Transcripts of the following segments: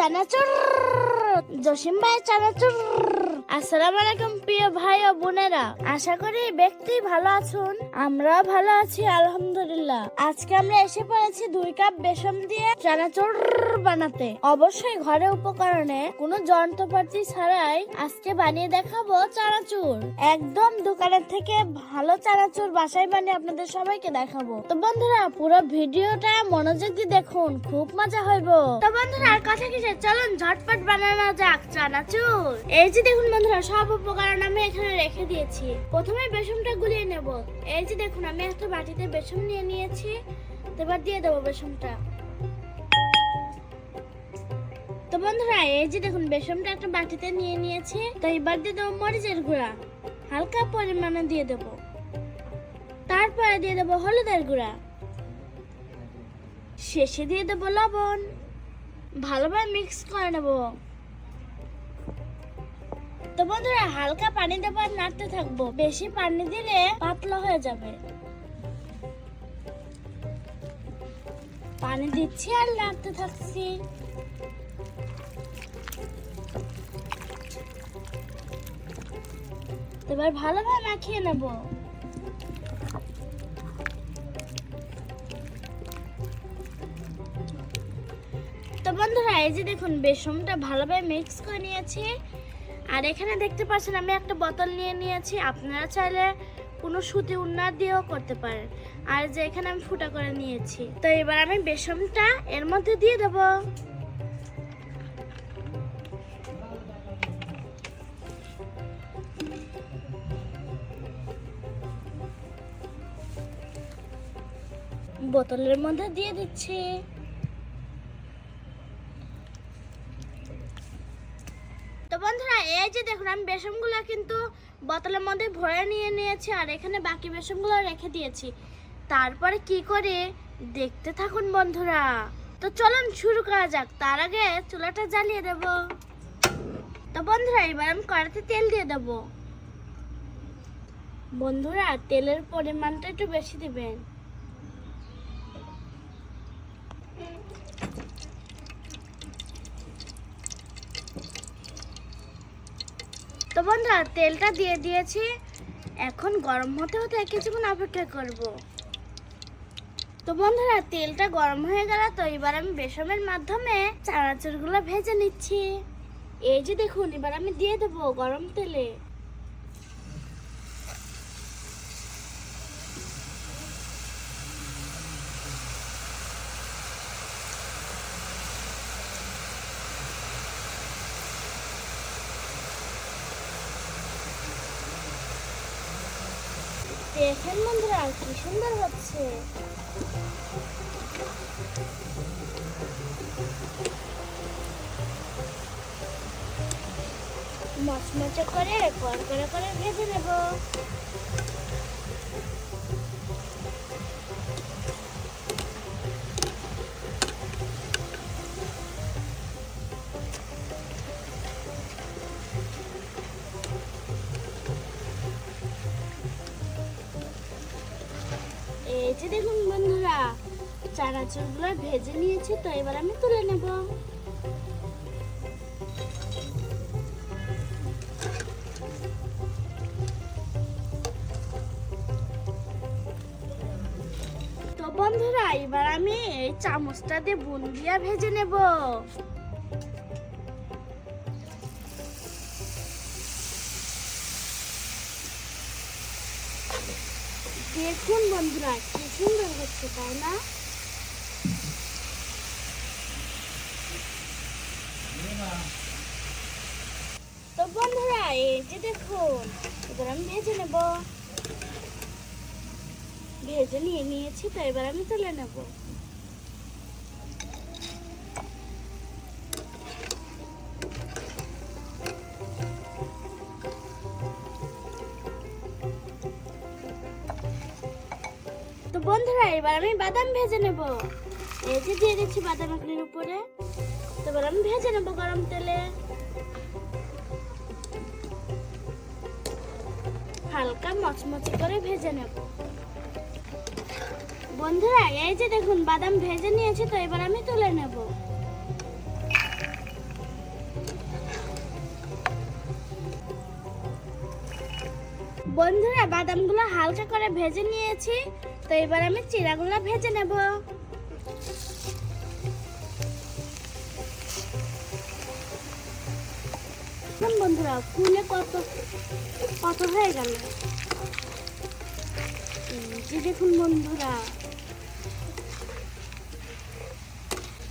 চানাচুর জসিম ভাই চানাচুর আসসালামু আলাইকুম প্রিয় ভাই ও বোনেরা। আশা করি ব্যক্তি ভালো আছেন। আমরা ভালো আছি, আলহামদুলিল্লাহ। আজকে আমরা এসে পড়েছি দুই কাপ দিয়ে চানাচুর বানাতে। অবশ্যই ঘরে উপকরণে কোনো যন্ত্রপাতি ছাড়াই আজকে বানিয়ে দেখাবো চানাচুর। একদম দোকানের থেকে ভালো চানাচুর বাসায় বানিয়ে আপনাদের সবাইকে দেখাবো। তো বন্ধুরা, পুরো ভিডিওটা মনোযোগ দিয়ে দেখুন, খুব মজা হইব। তো বন্ধুরা, আর কথা কিসে চলুন ঝটপট বানানো যাক চানাচুর। এই যে দেখুন বন্ধুরা, সব উপকরণ আমি এখানে রেখে দিয়েছি। প্রথমে বেসনটা গুলিয়ে নেব। এই যে দেখুন, আমি একটা বাটিতে বেসন নিয়ে নিয়েছি। এবার দিয়ে দেবো বেসনটা। তো বন্ধুরা, এই যে দেখুন, বেসনটা একটা বাটিতে নিয়ে নিয়েছি। তো এবার দিয়ে দেবো মরিচের গুঁড়া। হালকা পরিমাণে দিয়ে দেব। তারপরে দিয়ে দেবো হলুদের গুঁড়া। শেষে দিয়ে দেবো লবণ। ভালোভাবে মিক্স করে নেব। তো বন্ধুরা, হালকা পানি দেবো আর নাড়তে থাকব। বেশি পানি দিলে পাতলা হয়ে যাবে। পানি দিচ্ছি আর নাড়তে থাকছি। এবার ভালোভাবে মাখিয়ে নেব। তো বন্ধুরা, এই যে দেখুন, বেসনটা ভালোভাবে মিক্স করে নিয়েছি। আর এখানে দেখতে পাচ্ছেন আমি একটা বোতল নিয়ে নিয়েছি। আপনারা চাইলে কোনো সুতি উন্নার দিয়েও করতে পারেন। আর যে এখানে আমি ফুটা করে নিয়েছি। তো এবার আমি বেসনটা এর মধ্যে দিয়ে দেবো। বোতলের মধ্যে দিয়ে দিচ্ছি তো বন্ধুরা এই যে দেখুন আমি বেসনগুলো কিন্তু বোতলের মধ্যে ভরে নিয়ে নিয়েছি আর এখানে বাকি বেসনগুলো রেখে দিয়েছি। তারপরে কি করে? দেখতে থাকুন বন্ধুরা। তো চলুন শুরু করা যাক। তার আগে চুলাটা জ্বালিয়ে দেব। তো বন্ধুরা, এবার আমি কড়াতে তেল দিয়ে দেব। বন্ধুরা, তেলের পরিমাণটা একটু বেশি দিবেন। তো বন্ধুরা, তেলটা দিয়ে দিয়েছি। এখন গরম হতে হতে কিছুক্ষণ অপেক্ষা করব। তো বন্ধুরা, তেলটা গরম হয়ে গেল, তো এবার আমি বেসমের মাধ্যমে চানাচুরগুলো ভেজে নিচ্ছি। এই যে দেখুন, এবার আমি দিয়ে দেবো গরম তেলে। দেখেন বন্ধুরা কি সুন্দর হচ্ছে। মচমচে করে কড়কড়ে করে ভেজে নেব। যে দেখুন বন্ধুরা, চানাচুরগুলো ভেজে নিয়েছি, তো এবার আমি তুলে নেব। তো বন্ধুরা, এবার আমি এই চামচটা দিয়ে বুন্দিয়া ভেজে নেব। দেখুন বন্ধুরা, কি সুন্দর হচ্ছে, তাই না? তো বন্ধুরা, এই যে দেখুন, এবার আমি ভেজে নেব। ভেজে নিয়ে নিয়েছি, তো এবার আমি তুলে নেব। তো বন্ধুরা, এবার আমি বাদাম ভেজে নেব। এই যে দিয়ে দিচ্ছি বাদাম এগুলির উপরে। তো এবার আমি ভেজে নেব গরম তেলে। হালকা মচমচে করে ভেজে নেব। বন্ধুরা, এই যে দেখুন, বাদাম ভেজে নিয়েছি তো, এবার আমি তুলে নেব। বন্ধুরা, বাদামগুলো হালকা করে ভেজে নিয়েছি। তো এবার আমি চিড়াগুলো ভেজে নেব। বন্ধুরা ফুলে কত কত হয়ে গেল। দেখুন বন্ধুরা।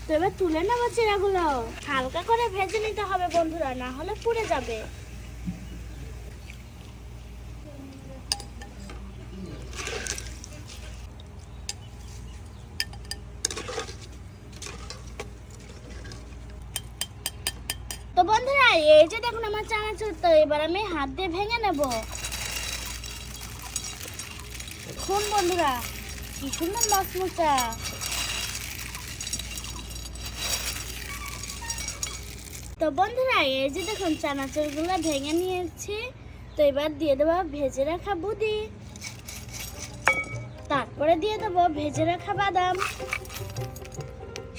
তো এবার তুলে নেব চিড়াগুলো হালকা করে ভেজে নিতে হবে বন্ধুরা, না হলে পুড়ে যাবে তো বন্ধুরা এই যে দেখুন আমার চানাচুর তো, এবার আমি হাত দিয়ে ভেঙে নেব। শুন বন্ধুরা, কি সুন্দর মচমচা তো বন্ধুরা, এই যে দেখুন, চানাচুরগুলো ভেঙে নিয়েছি। তো এবার দিয়ে দেবো ভেজে রাখা বুদি। তারপরে দিয়ে দেবো ভেজে রাখা বাদাম।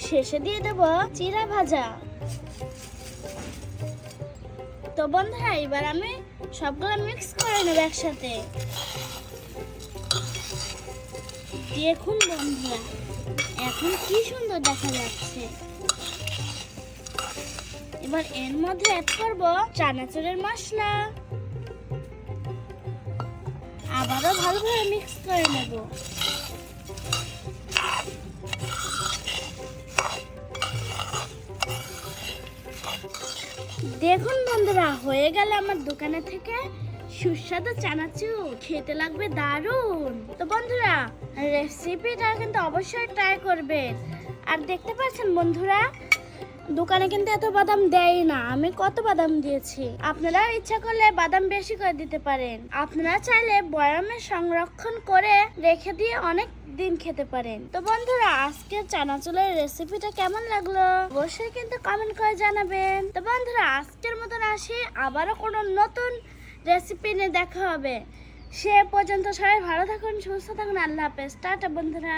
শেষে দিয়ে দেবো চিরা ভাজা। তো বন্ধুরা এবার আমি সবগুলো মিক্স করে নেব একসাথে। দেখুন বন্ধুরা, এখন কি সুন্দর দেখা যাচ্ছে। এবার এর মধ্যে অ্যাড করব চানাচুরের মশলা। আবারও ভালোভাবে মিক্স করে নেব। দেখুন বন্ধুরা, হয়ে গেল আমার দোকানে থেকে সুস্বাদু চানাচুর। খেতে লাগবে দারুণ। তো বন্ধুরা রেসিপিটা কিন্তু অবশ্যই ট্রাই করবেন। আর দেখতে পাচ্ছেন বন্ধুরা, দোকানে কিন্তু এত বাদাম দেয় না। আমি কত বাদাম দিয়েছি। আপনারা ইচ্ছা করলে বাদাম বেশি করে দিতে পারেন। আপনারা চাইলে বয়ামে সংরক্ষণ করে রেখে দিয়ে অনেক দিন খেতে পারেন। তো বন্ধুরা, আজকের চানাচুলের রেসিপিটা কেমন লাগল? অবশ্যই কিন্তু কমেন্ট করে জানাবেন। তো বন্ধুরা, আজকের মতন আসি। আবারও কোনো নতুন রেসিপি নিয়ে দেখা হবে। সে পর্যন্ত সবাই ভালো থাকুন, সুস্থ থাকুন। আল্লাহ হাফেজ। টাটা বন্ধুরা।